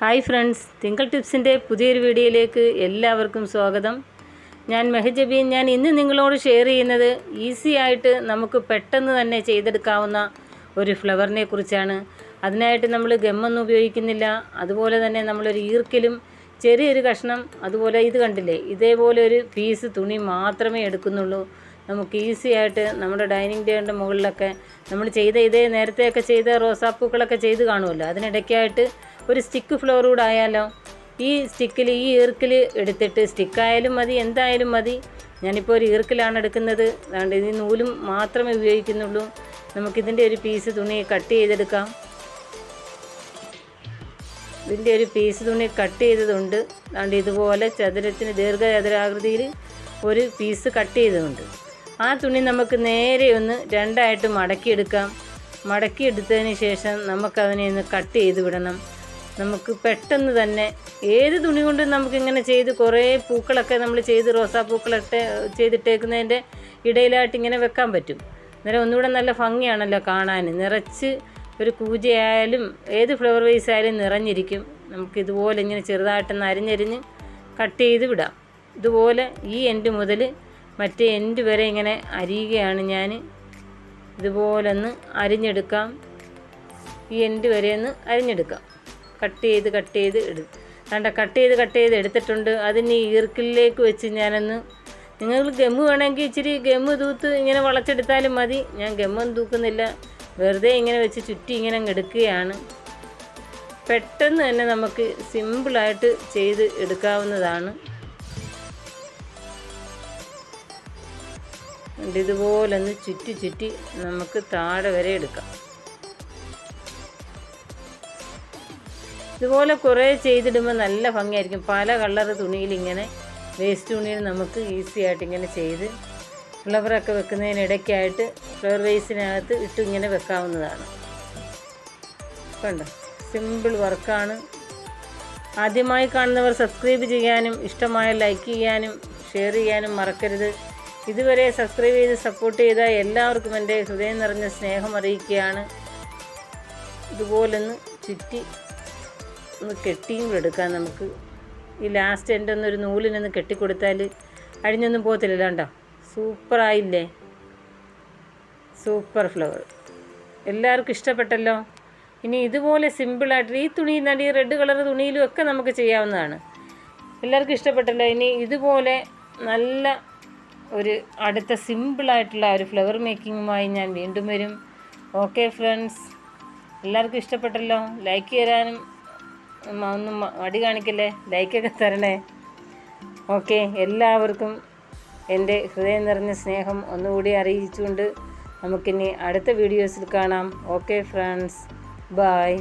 Hi friends തിങ്കൾ ടിപ്സിന്റെ പുതിയൊരു വീഡിയോയിലേക്ക് എല്ലാവർക്കും സ്വാഗതം. ഞാൻ മെഹജബീൻ. ഞാൻ ഇന്ന് നിങ്ങളോട് ഷെയർ ചെയ്യുന്നത് ഈസി ആയിട്ട് നമുക്ക് പെട്ടെന്ന് തന്നെ ചെയ്തെടുക്കാവുന്ന ഒരു ഫ്ലവറിനെ കുറിച്ചാണ്. അതിനായിട്ട് നമ്മൾ ഗമ്മൊന്നും ഉപയോഗിക്കുന്നില്ല. അതുപോലെ തന്നെ നമ്മളൊരു ഈർക്കലും ചെറിയൊരു കഷ്ണം അതുപോലെ ഇത് കണ്ടില്ലേ? ഇതേപോലെ ഒരു പീസ് തുണി മാത്രമേ എടുക്കുന്നുള്ളൂ. നമുക്ക് ഈസി ആയിട്ട് നമ്മുടെ ഡൈനിങ് ടേബിളിന്റെ മുകളിലൊക്കെ നമ്മൾ ചെയ്ത ഇതേ നേരത്തെയൊക്കെ ചെയ്ത റോസാപ്പൂക്കളൊക്കെ ചെയ്ത് കാണുമല്ലോ? അതിനിടയ്ക്കായിട്ട് ഒരു സ്റ്റിക്ക് ഫ്ലോർ കൂടെ ആയാലോ ഈ സ്റ്റിക്കിൽ ഈ ഈർക്കിൽ എടുത്തിട്ട് സ്റ്റിക്കായാലും മതി എന്തായാലും മതി. ഞാനിപ്പോൾ ഒരു ഈർക്കിലാണ് എടുക്കുന്നത്. അതുകൊണ്ട് ഇനി നൂലും മാത്രമേ ഉപയോഗിക്കുന്നുള്ളൂ. നമുക്കിതിന്റെ ഒരു പീസ് തുണി കട്ട് ചെയ്തെടുക്കാം. ഇതിന്റെ ഒരു പീസ് തുണി കട്ട് ചെയ്തതുണ്ട്. അതുകൊണ്ട് ഇതുപോലെ ചതുരത്തിന് ദീർഘചതുരാകൃതിയിൽ ഒരു പീസ് കട്ട് ചെയ്തതുണ്ട്. ആ തുണി നമുക്ക് നേരെ ഒന്ന് രണ്ടായിട്ട് മടക്കിയെടുക്കാം. മടക്കിയെടുത്തതിന് ശേഷം നമുക്കതിനെ ഒന്ന് കട്ട് ചെയ്ത് വിടണം. നമുക്ക് പെട്ടെന്ന് തന്നെ ഏത് തുണി കൊണ്ടും നമുക്കിങ്ങനെ ചെയ്ത് കുറേ പൂക്കളൊക്കെ നമ്മൾ ചെയ്ത് റോസാപ്പൂക്കളൊക്കെ ചെയ്തിട്ടേക്കുന്നതിന്റെ ഇടയിലായിട്ട് ഇങ്ങനെ വെക്കാൻ പറ്റും. അന്നേരം ഒന്നുകൂടെ നല്ല ഭംഗിയാണല്ലോ കാണാൻ. നിറച്ച് ഒരു പൂജയായാലും ഏത് ഫ്ലവർ വൈസ് ആയാലും നിറഞ്ഞിരിക്കും. നമുക്ക് ഇതുപോലെ ഇങ്ങനെ ചെറുതായിട്ടൊന്ന് അരിഞ്ഞരിഞ്ഞ് കട്ട് ചെയ്ത് വിടാം. ഇതുപോലെ ഈ എൻഡ് മുതൽ മറ്റേ എൻഡ് വരെ ഇങ്ങനെ അരിയുകയാണ് ഞാൻ. ഇതുപോലൊന്ന് അരിഞ്ഞെടുക്കാം. ഈ എൻഡ് വരെ ഒന്ന് അരിഞ്ഞെടുക്കാം. കട്ട് ചെയ്ത് കട്ട് ചെയ്ത് എടുക്കും കണ്ട കട്ട് ചെയ്ത് കട്ട് ചെയ്ത് എടുത്തിട്ടുണ്ട്. അതിന് ഈർക്കിലേക്ക് വെച്ച് ഞാനൊന്ന് നിങ്ങൾ ഗമ്മ് വേണമെങ്കിൽ ഇച്ചിരി ഗമ്മ് തൂത്ത് ഇങ്ങനെ വളച്ചെടുത്താലും മതി. ഞാൻ ഗമ്മൊന്നും തൂക്കുന്നില്ല. വെറുതെ ഇങ്ങനെ വെച്ച് ചുറ്റി ഇങ്ങനെ എടുക്കുകയാണ്. പെട്ടെന്ന് തന്നെ നമുക്ക് സിമ്പിളായിട്ട് ചെയ്ത് എടുക്കാവുന്നതാണ്. ഇതുപോലൊന്ന് ഇതുപോലെ ചുറ്റി ചുറ്റി നമുക്ക് താഴെ വരെ എടുക്കാം. ഇതുപോലെ കുറേ ചെയ്തിടുമ്പോൾ നല്ല ഭംഗിയായിരിക്കും. പല കളർ തുണിയിൽ ഇങ്ങനെ വേസ്റ്റ് തുണിയിൽ നമുക്ക് ഈസി ആയിട്ട് ഇങ്ങനെ ചെയ്ത് ഫ്ലവറൊക്കെ വെക്കുന്നതിനിടയ്ക്കായിട്ട് ഫ്ലവർ വേസിനകത്ത് ഇട്ട് ഇങ്ങനെ വെക്കാവുന്നതാണ്. കണ്ടോ? സിമ്പിൾ വർക്കാണ്. ആദ്യമായി കാണുന്നവർ സബ്സ്ക്രൈബ് ചെയ്യാനും ഇഷ്ടമായ ലൈക്ക് ചെയ്യാനും ഷെയർ ചെയ്യാനും മറക്കരുത്. ഇതുവരെ സബ്സ്ക്രൈബ് ചെയ്ത് സപ്പോർട്ട് ചെയ്ത എല്ലാവർക്കും എന്റെ ഹൃദയം നിറഞ്ഞ സ്നേഹം അറിയിക്കുകയാണ്. ഇതുപോലൊന്ന് ചുറ്റി ഒന്ന് കെട്ടിയും എടുക്കാം നമുക്ക്. ഈ ലാസ്റ്റ് എന്റെ ഒന്നൊരു നൂലിനൊന്ന് കെട്ടിക്കൊടുത്താൽ അഴിഞ്ഞൊന്നും പോകത്തില്ല കണ്ടോ? സൂപ്പറായില്ലേ സൂപ്പർ ഫ്ലവർ എല്ലാവർക്കും ഇഷ്ടപ്പെട്ടല്ലോ? ഇനി ഇതുപോലെ സിമ്പിളായിട്ട് ഈ തുണി നടി റെഡ് കളർ തുണിയിലും ഒക്കെ നമുക്ക് ചെയ്യാവുന്നതാണ്. എല്ലാവർക്കും ഇഷ്ടപ്പെട്ടല്ലോ? ഇനി ഇതുപോലെ നല്ല ഒരു അടുത്ത സിമ്പിളായിട്ടുള്ള ഒരു ഫ്ലവർ മേക്കിങ്ങുമായി ഞാൻ വീണ്ടും വരും. ഓക്കെ ഫ്രണ്ട്സ് എല്ലാവർക്കും ഇഷ്ടപ്പെട്ടല്ലോ? ലൈക്ക് ഉം, ഒന്നും മടി കാണിക്കല്ലേ? ലൈക്കൊക്കെ തരണേ. ഓക്കെ എല്ലാവർക്കും എന്റെ ഹൃദയം നിറഞ്ഞ സ്നേഹം ഒന്നുകൂടി അറിയിച്ചുകൊണ്ട് നമുക്കിനി അടുത്ത വീഡിയോസിൽ കാണാം. Okay friends bye